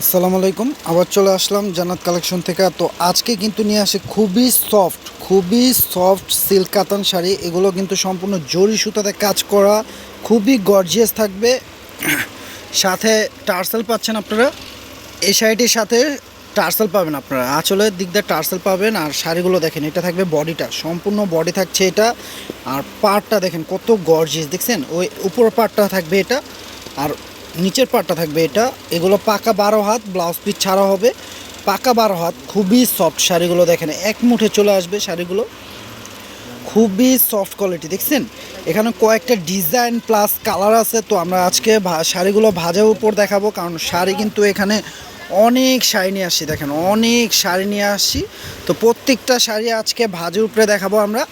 আসসালামু আলাইকুম। আবার চলে আসলাম জান্নাত কালেকশন থেকে। তো আজকে কিন্তু নিয়ে আসে খুবই সফট খুবই সফট সিল্ক কাতান শাড়ি। এগুলো কিন্তু সম্পূর্ণ জরি সুতাতে কাজ করা, খুবই গর্জিয়াস থাকবে। সাথে টার্সেল পাচ্ছেন আপনারা। এই শাড়িটির সাথে টার্সেল পাবেন আপনারা। আঁচলের দিক দিয়ে টার্সেল পাবেন আর শাড়িগুলো দেখেন, এটা থাকবে বডিটা। সম্পূর্ণ বডি থাকছে এটা। আর পার্টটা দেখেন কত গর্জিয়াস দেখছেন? ওই উপর পার্টটা থাকবে এটা। আর নিচের পাটটা থাকবে এটা। এগুলো পাকা বারো হাত ব্লাউজ পিস ছাড়া হবে। পাকা বারো হাত, খুবই সফট শাড়িগুলো দেখেন, এক মুঠে চলে আসবে শাড়িগুলো। খুবই সফট কোয়ালিটি দেখছেন? এখানে কয়েকটা ডিজাইন প্লাস কালার আছে, তো আমরা আজকে শাড়িগুলো ভাজার উপর দেখাবো, কারণ শাড়ি কিন্তু এখানে অনেক শাড়ি নিয়ে আসছি দেখেন, অনেক শাড়ি নিয়ে আসছি তো প্রত্যেকটা শাড়ি আজকে ভাজের উপরে দেখাবো আমরা।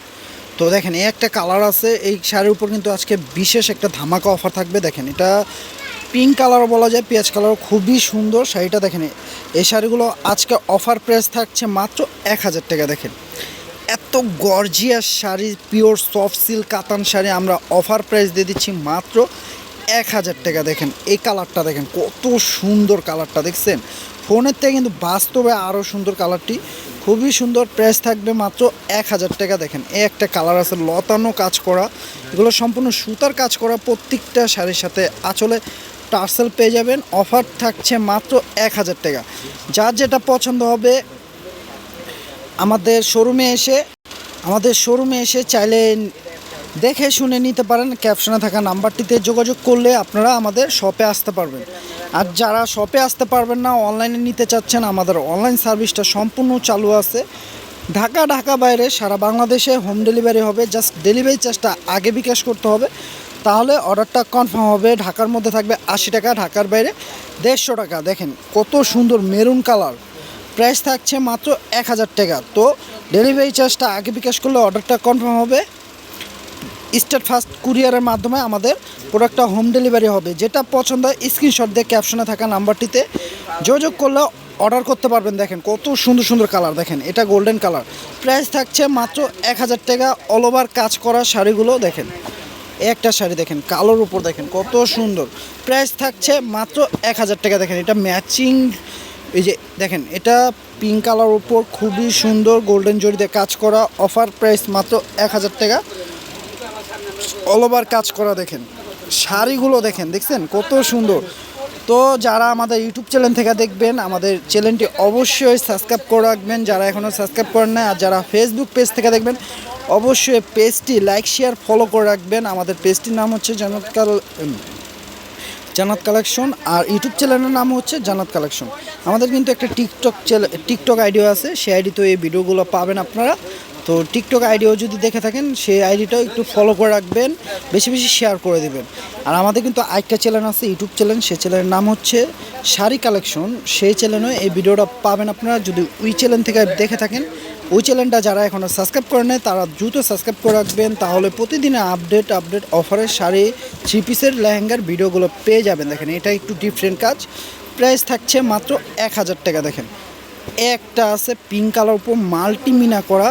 তো দেখেন, এই একটা কালার আছে, এই শাড়ির উপর কিন্তু আজকে বিশেষ একটা ধামাকা অফার থাকবে, দেখেন, এটা পিঙ্ক কালারও বলা যায়, পেঁয়াজ কালারও খুবই সুন্দর শাড়িটা দেখেন। এই শাড়িগুলো আজকে অফার প্রাইস থাকছে মাত্র এক হাজার টাকা, দেখেন। এত gorgeous sari, pure soft silk কাতান শাড়ি আমরা অফার প্রাইস দিয়ে দিচ্ছি মাত্র এক হাজার টাকা, দেখেন। এই কালারটা দেখেন, কত সুন্দর কালারটা, দেখছেন? ফোনের থেকে কিন্তু বাস্তবে আরও সুন্দর কালারটি। খুবই সুন্দর প্রাইস থাকবে মাত্র এক হাজার টাকা, দেখেন। এই একটা কালার আছে, লতানো কাজ করা। এগুলো সম্পূর্ণ সুতার কাজ করা প্রত্যেকটা শাড়ির সাথে। আঁচলে টার্সেল পেয়ে যাবেন। অফার থাকছে মাত্র এক হাজার টাকা। যার যেটা পছন্দ হবে, আমাদের শোরুমে এসে, আমাদের শোরুমে এসে চাইলে দেখে শুনে নিতে পারেন। ক্যাপশনে থাকা নাম্বারটিতে যোগাযোগ করলে আপনারা আমাদের শপে আসতে পারবেন। আর যারা শপে আসতে পারবেন না, অনলাইনে নিতে চাচ্ছেন, আমাদের অনলাইন সার্ভিসটা সম্পূর্ণ চালু আছে। ঢাকা ঢাকা বাইরে সারা বাংলাদেশে হোম ডেলিভারি হবে। জাস্ট ডেলিভারি চার্জটা আগে বিকাশ করতে হবে। তাহলে অর্ডারটা কনফার্ম হবে। ঢাকার মধ্যে থাকবে আশি টাকা, ঢাকার বাইরে দেড়শো টাকা। দেখেন কত সুন্দর মেরুন কালার। প্রাইস থাকছে মাত্র এক হাজার টাকা। তো ডেলিভারি চার্জটা আগে বিকাশ করলে অর্ডারটা কনফার্ম হবে। স্টেট ফার্স্ট কুরিয়ারের মাধ্যমে আমাদের প্রোডাক্টটা হোম ডেলিভারি হবে। যেটা পছন্দ হয় স্ক্রিনশট দিয়ে ক্যাপশনে থাকা নাম্বারটিতে যোগাযোগ করলে অর্ডার করতে পারবেন। দেখেন কত সুন্দর সুন্দর কালার। দেখেন এটা গোল্ডেন কালার। প্রাইস থাকছে মাত্র এক হাজার টাকা। অল ওভার কাজ করা শাড়িগুলো দেখেন। একটা শাড়ি দেখেন, কালোর উপর দেখেন, কত সুন্দর। প্রাইস থাকছে মাত্র এক হাজার টাকা দেখেন, এটা ম্যাচিং এই যে দেখেন, এটা পিঙ্ক কালার উপর খুবই সুন্দর গোল্ডেন জরিতে কাজ করা অফার প্রাইস মাত্র এক হাজার টাকা। অল ওভার কাজ করা দেখেন, শাড়িগুলো দেখেন, দেখছেন? কত সুন্দর। তো যারা আমাদের ইউটিউব চ্যানেল থেকে দেখবেন, আমাদের চ্যানেলটি অবশ্যই সাবস্ক্রাইব করে রাখবেন, যারা এখনও সাবস্ক্রাইব করেন না আর যারা ফেসবুক পেজ থেকে দেখবেন অবশ্যই পেজটি লাইক শেয়ার ফলো করে রাখবেন। আমাদের পেজটির নাম হচ্ছে জনৎকাল জানাত কালেকশন আর ইউটিউব চ্যানেলের নাম হচ্ছে জানাত কালেকশন। আমাদের কিন্তু একটা টিকটক টিকটক আইডিও আছে, সেই আইডিতে এই ভিডিওগুলো পাবেন আপনারা। তো টিকটক আইডিও যদি দেখে থাকেন, সেই আইডিটাও একটু ফলো করে রাখবেন, বেশি বেশি শেয়ার করে দেবেন। আর আমাদের কিন্তু আরেকটা চ্যানেল আছে, ইউটিউব চ্যানেল, সেই চ্যানেলের নাম হচ্ছে শাড়ি কালেকশন। সেই চ্যানেলে এই ভিডিওটা পাবেন আপনারা। যদি ওই চ্যানেল থেকে দেখে থাকেন ওই চ্যানেলটা যারা এখনও সাবস্ক্রাইব করে নেয় তারা দ্রুত সাবস্ক্রাইব করে রাখবেন, তাহলে প্রতিদিনে আপডেট আপডেট অফারের শাড়ি থ্রি পিসের লেহেঙ্গার ভিডিওগুলো পেয়ে যাবেন। দেখেন, এটা একটু ডিফারেন্ট কাজ। প্রাইস থাকছে মাত্র এক হাজার টাকা, দেখেন। একটা আছে পিঙ্ক কালার উপর মাল্টিমিনা করা।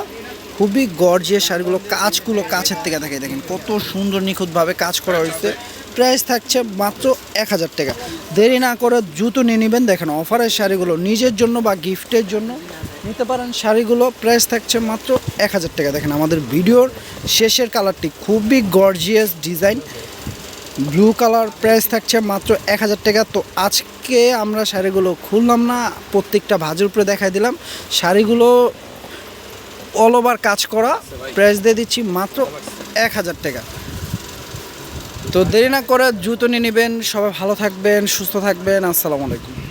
খুবই গর্জিয়াস শাড়িগুলো, কাজগুলো কাছের থেকে দেখে দেখেন, কত সুন্দর নিখুঁতভাবে কাজ করা হয়েছে। প্রাইস থাকছে মাত্র এক হাজার টাকা। দেরি না করে জুতো নিয়ে নেবেন। দেখেন অফারের শাড়িগুলো নিজের জন্য বা গিফটের জন্য নিতে পারেন। শাড়িগুলো প্রাইস থাকছে মাত্র এক হাজার টাকা। দেখেন আমাদের ভিডিওর শেষের কালারটি খুবই gorgeous design blue colour price থাকছে মাত্র এক হাজার টাকা। তো আজকে আমরা শাড়িগুলো খুললাম না, প্রত্যেকটা ভাজের উপরে দেখাই দিলাম। শাড়িগুলো অল ওভার কাজ করা প্রাইস দিয়ে দিচ্ছি মাত্র এক হাজার টাকা। তো দেরি না করে জুতো নিয়ে নেবেন। সবাই ভালো থাকবেন, সুস্থ থাকবেন। আসসালামু আলাইকুম।